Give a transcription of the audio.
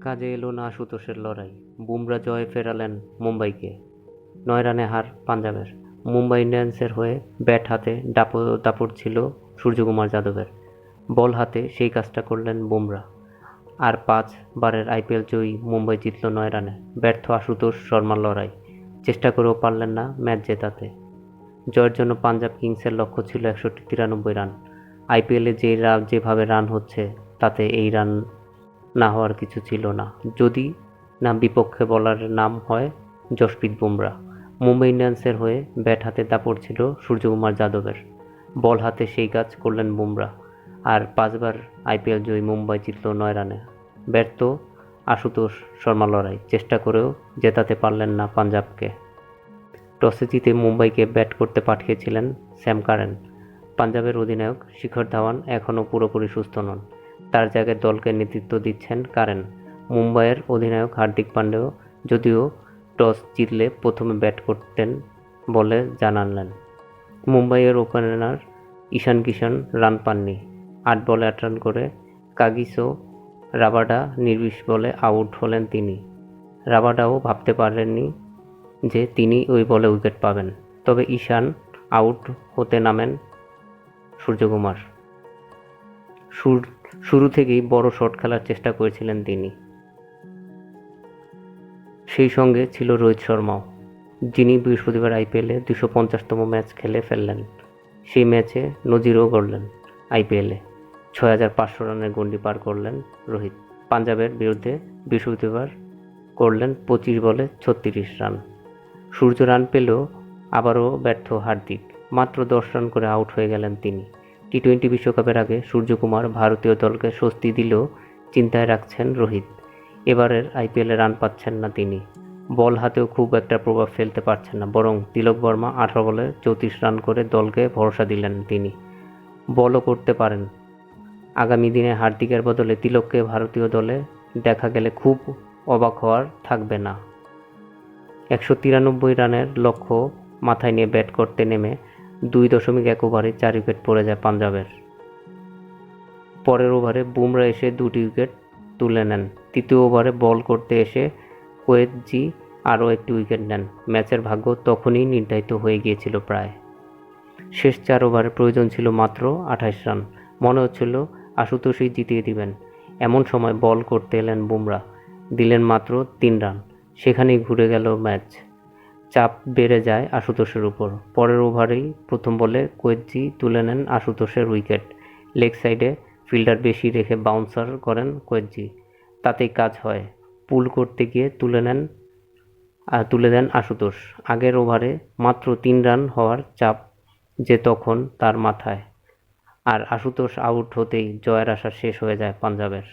কাজে এলো না আশুতোষের লড়াই। বুমরা জয় ফেরালেন মুম্বাইকে। নয় রানে হার পাঞ্জাবের। মুম্বাই ইন্ডিয়ান্সের হয়ে ব্যাট হাতে দাপ দাপট ছিল সূর্যকুমার যাদবের। বল হাতে সেই কাজটা করলেন বুমরা। আর পাঁচ বারের আইপিএল জয়ী মুম্বাই জিতল নয় রানে ব্যর্থ আশুতোষ শর্মার লড়াই। চেষ্টা করেও পারলেন না ম্যাচ জেতাতে। জয়ের জন্য পাঞ্জাব কিংসের লক্ষ্য ছিল একষট্টি তিরানব্বই রান। আইপিএলে যে যেভাবে রান হচ্ছে, তাতে এই রান না হওয়ার কিছু ছিল না। যদি না বিপক্ষে বলারের নাম হয় জসপ্রীত বুমরা। মুম্বাই ইন্ডিয়ান্সের হয়ে ব্যাট হাতে দাপড় ছিল সূর্যকুমার যাদবের। বল হাতে সেই কাজ করলেন বুমরা। আর পাঁচবার আইপিএল জয়ী মুম্বাই জিতল নয় রানে। ব্যর্থ আশুতোষ শর্মা লড়াই। চেষ্টা করেও জেতাতে পারলেন না পাঞ্জাবকে। টসে জিতে মুম্বাইকে ব্যাট করতে পাঠিয়েছিলেন স্যাম কারেন। পাঞ্জাবের অধিনায়ক শিখর ধাওয়ান এখনও পুরোপুরি সুস্থ নন। তার জায়গায় দলকে নেতৃত্ব দিচ্ছেন কারেন। মুম্বাইয়ের অধিনায়ক হার্দিক পান্ডেও যদিও টস জিতলে প্রথমে ব্যাট করতেন বলে জানালেন। মুম্বাইয়ের ওপেনার ঈশান কিষান রান পাননি। আট বলে আট রান করে কাগিসো রাবাডা নির্বিষ বলে আউট হলেন তিনি। রাবাডাও ভাবতে পারেননি যে তিনি ওই বলে উইকেট পাবেন। তবে ঈশান আউট হতে নামেন সূর্যকুমার। শুর শুরু থেকেই বড় শট খেলার চেষ্টা করেছিলেন তিনি। সেই সঙ্গে ছিল রোহিত শর্মাও, যিনি বৃহস্পতিবার আইপিএলে দুশো পঞ্চাশতম ম্যাচ খেলে ফেললেন। সেই ম্যাচে নজিরও গড়লেন আইপিএলে ছয় হাজার পাঁচশো রানের গণ্ডি পার করলেন রোহিত। পাঞ্জাবের বিরুদ্ধে বৃহস্পতিবার করলেন পঁচিশ বলে ছত্রিশ রান। সূর্য রান পেলেও আবারও ব্যর্থ হার্দিক। মাত্র দশ রান করে আউট হয়ে গেলেন তিনি। টি টোয়েন্টি বিশ্বকাপের আগে সূর্যকুমার ভারতীয় দলকে স্বস্তি দিলেও চিন্তায় রাখছেন রোহিত। এবারের আইপিএলে রান পাচ্ছেন না তিনি। বল হাতেও খুব একটা প্রভাব ফেলতে পারছেন না, বরং তিলক বর্মা আঠারো বলে চৌত্রিশ রান করে দলকে ভরসা দিলেন তিনি। বলও করতে পারেন। আগামী দিনে হার্দিকের বদলে তিলককে ভারতীয় দলে দেখা গেলে খুব অবাক হওয়ার থাকবে না। একশো তিরানব্বই রানের লক্ষ্য মাথায় নিয়ে ব্যাট করতে নেমে দুই দশমিক এক ওভারে চার উইকেট পড়ে যায় পাঞ্জাবের। পরের ওভারে বুমরা এসে দুটি উইকেট তুলে নেন। তৃতীয় ওভারে বল করতে এসে কোয়েতজি আরও একটি উইকেট নেন। ম্যাচের ভাগ্য তখনই নির্ধারিত হয়ে গিয়েছিল প্রায়। শেষ চার ওভারে প্রয়োজন ছিল মাত্র আঠাশ রান। মনে হচ্ছিল আশুতোষই জিতিয়ে দিবেন। এমন সময় বল করতে এলেন বুমরা। দিলেন মাত্র তিন রান। সেখানেই ঘুরে গেল ম্যাচ। চাপ বেড়ে যায় আশুতোষের উপর। পরের ওভারেই প্রথম বলে কোয়েতজি তুলে নেন আশুতোষের উইকেট। লেগ সাইডে ফিল্ডার বেশি রেখে বাউন্সার করেন কোয়েতজি। তাতেই কাজ হয়। পুল করতে গিয়ে তুলে নেন তুলে দেন আশুতোষ। আগের ওভারে মাত্র তিন রান হওয়ার চাপ যে তখন তার মাথায়। আর আশুতোষ আউট হতেই জয়ের আশা শেষ হয়ে যায় পাঞ্জাবের।